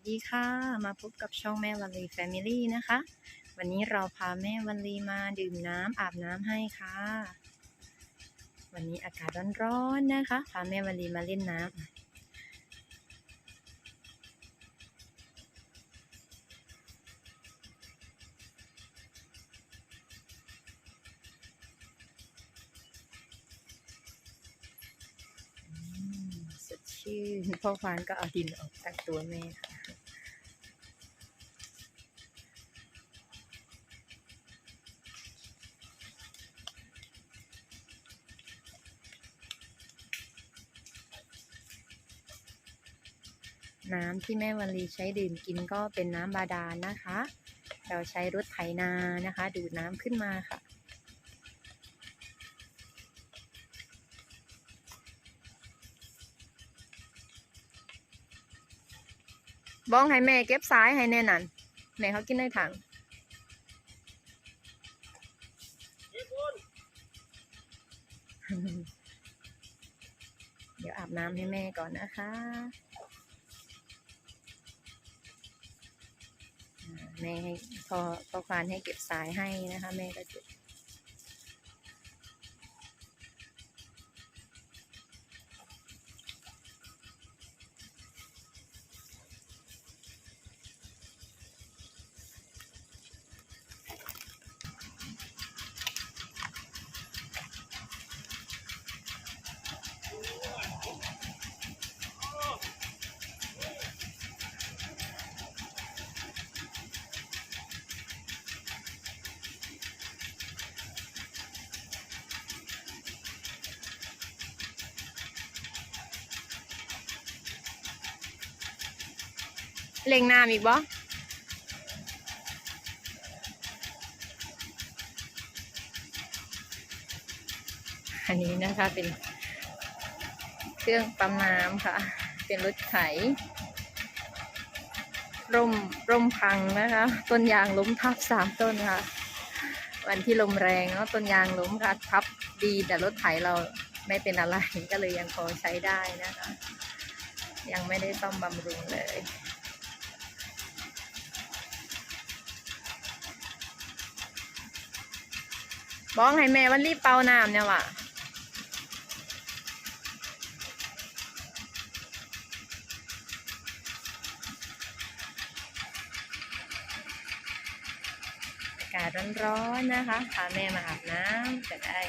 วัสดีค่ะ มาพบกับช่องแม่วันลีแฟมิลี่นะคะ วันนี้เราพาแม่วันลีมาดื่มน้ำอาบน้ำให้ค่ะ วันนี้อากาศร้อนๆนะคะ พาแม่วันลีมาเล่นน้ำสดชื่นพ่อควานก็เอาดินออกจากตัวแม่ค่ะ น้ำที่แม่วันลีใช้ดื่มกินก็เป็นน้ำบาดาลนะคะ เราใช้รถไถนานะคะ ดูดน้ำขึ้นมาค่ะ บ้องให้แม่เก็บสายให้แน่นันแม่เขากินในถังเดี๋ยวอาบน้ำให้แม่ก่อนนะคะ แม่ให้พอพอควานให้เก็บสายให้นะคะ แม่ก็จะ เล็งน้ำอีกบ่อันนี้นะคะเป็นเครื่องปั๊มน้ำค่ะ เป็นรถไถร่มร่มพังนะคะ ต้นยางล้มทับสามต้นค่ะ วันที่ลมแรงเนาะต้นยางล้มค่ะทับดีแต่รถไถเราไม่เป็นอะไรก็เลยยังพอใช้ได้นะคะ ยังไม่ได้ซ่อมบำรุงเลย บ้องให้แม่วันรีบเป่าน้ำเนี่ยว่ะอากาศร้อนๆนะคะ พาแม่มาอาบน้ำจะได้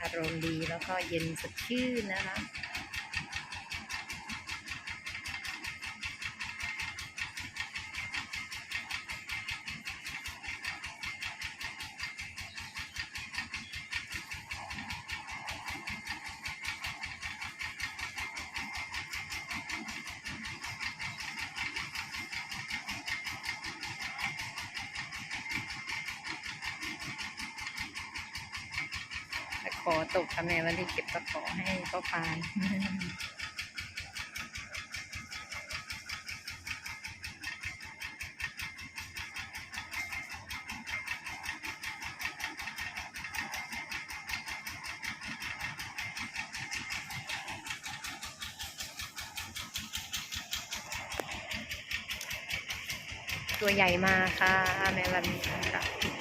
อารมณ์ดีแล้วก็เย็นสดชื่นนะคะ ขอตกค่ะแมวันนี้เก็บตะขอให้พ่อพานตัวใหญ่มากค่ะแม่วันนี้ค่ะ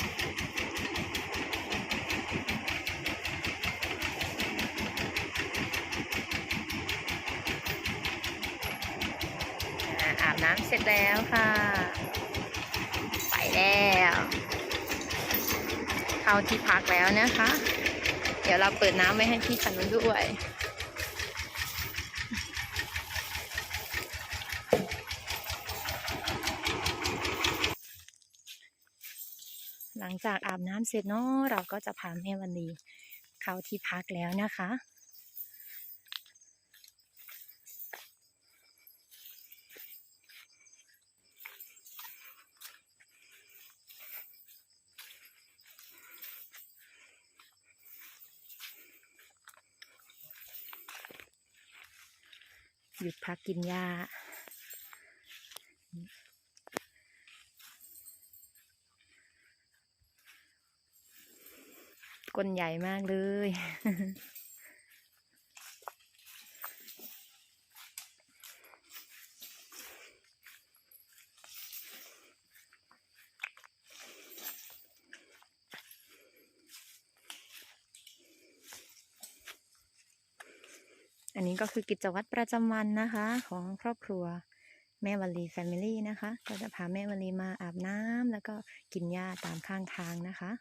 อาบน้ำเสร็จแล้วค่ะ ไปแล้ว เข้าที่พักแล้วนะคะ เดี๋ยวเราเปิดน้ำไว้ให้พี่คันนนด้วยหลังจากอาบน้ำเสร็จเนาะเราก็จะพาแม่วันนี้เข้าที่พักแล้วนะคะ หยุดพักกินหญ้าก้นใหญ่มากเลย อันนี้ก็คือกิจวัตรประจำวันนะคะ ของครอบครัวแม่วลีแฟมิลี่นะคะ ก็จะพาแม่วลีมาอาบน้ำแล้วก็กินหญ้าตามข้างทางนะคะ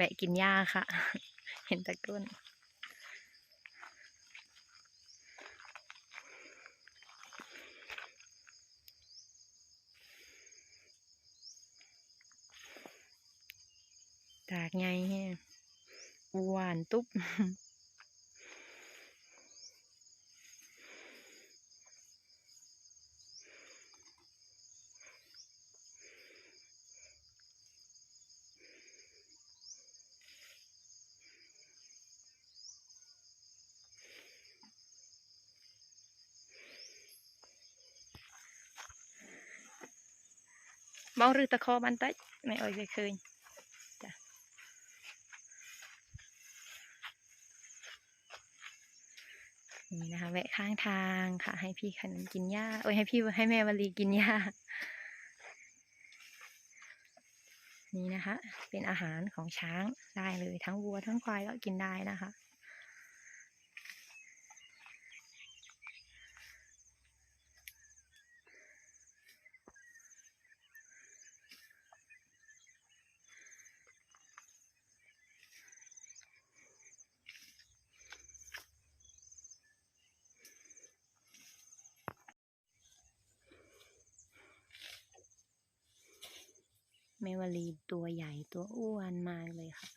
แวะกินหญ้าค่ะ เห็นตะก้นตากไงแฮะหวานตุ๊บ มองรือตะคอบันเตะไม่อ่ยเคยเคยจ้ะนี่นะคะแวะข้างทางค่ะ ให้พี่ขนมกินหญ้าโอ้ยให้พี่ให้แม่วลีกินหญ้านี่นะคะ เป็นอาหารของช้างได้เลยทั้งวัวทั้งควายก็กินได้นะคะ แม่วลีตัวใหญ่ตัวอ้วนมากเลยค่ะ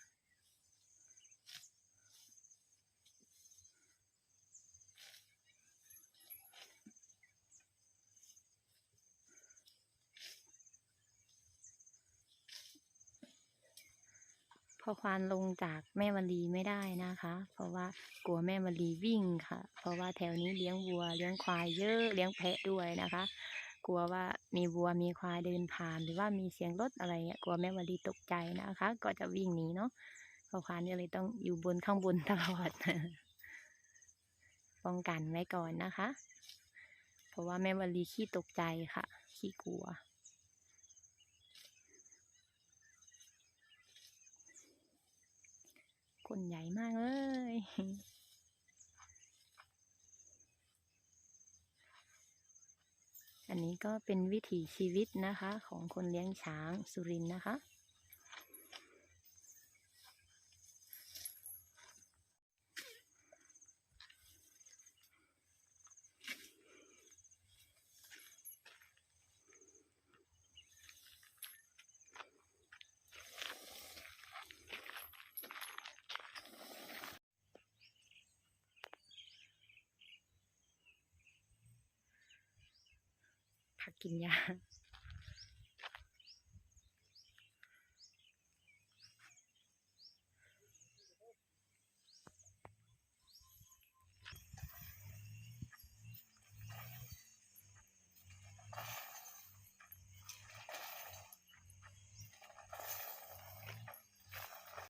พอควานลงจากแม่วลีไม่ได้นะคะ เพราะว่ากลัวแม่วลีวิ่งค่ะ เพราะว่าแถวนี้เลี้ยงวัวเลี้ยงควายเยอะเลี้ยงแพะด้วยนะคะ กลัวว่ามีวัวมีควายเดินผ่านหรือว่ามีเสียงรถอะไรเงี้ยกลัวแม่วลีตกใจนะคะ ก็จะวิ่งหนีเนาะพอควานก็เลยต้องอยู่บนข้างบนตลอดป้องกันไว้ก่อนนะคะ เพราะว่าแม่วลีขี้ตกใจค่ะขี้กลัวคนใหญ่มากเลย อันนี้ก็เป็นวิถีชีวิตนะคะของคนเลี้ยงช้างสุรินนะคะ ค่ะกินยา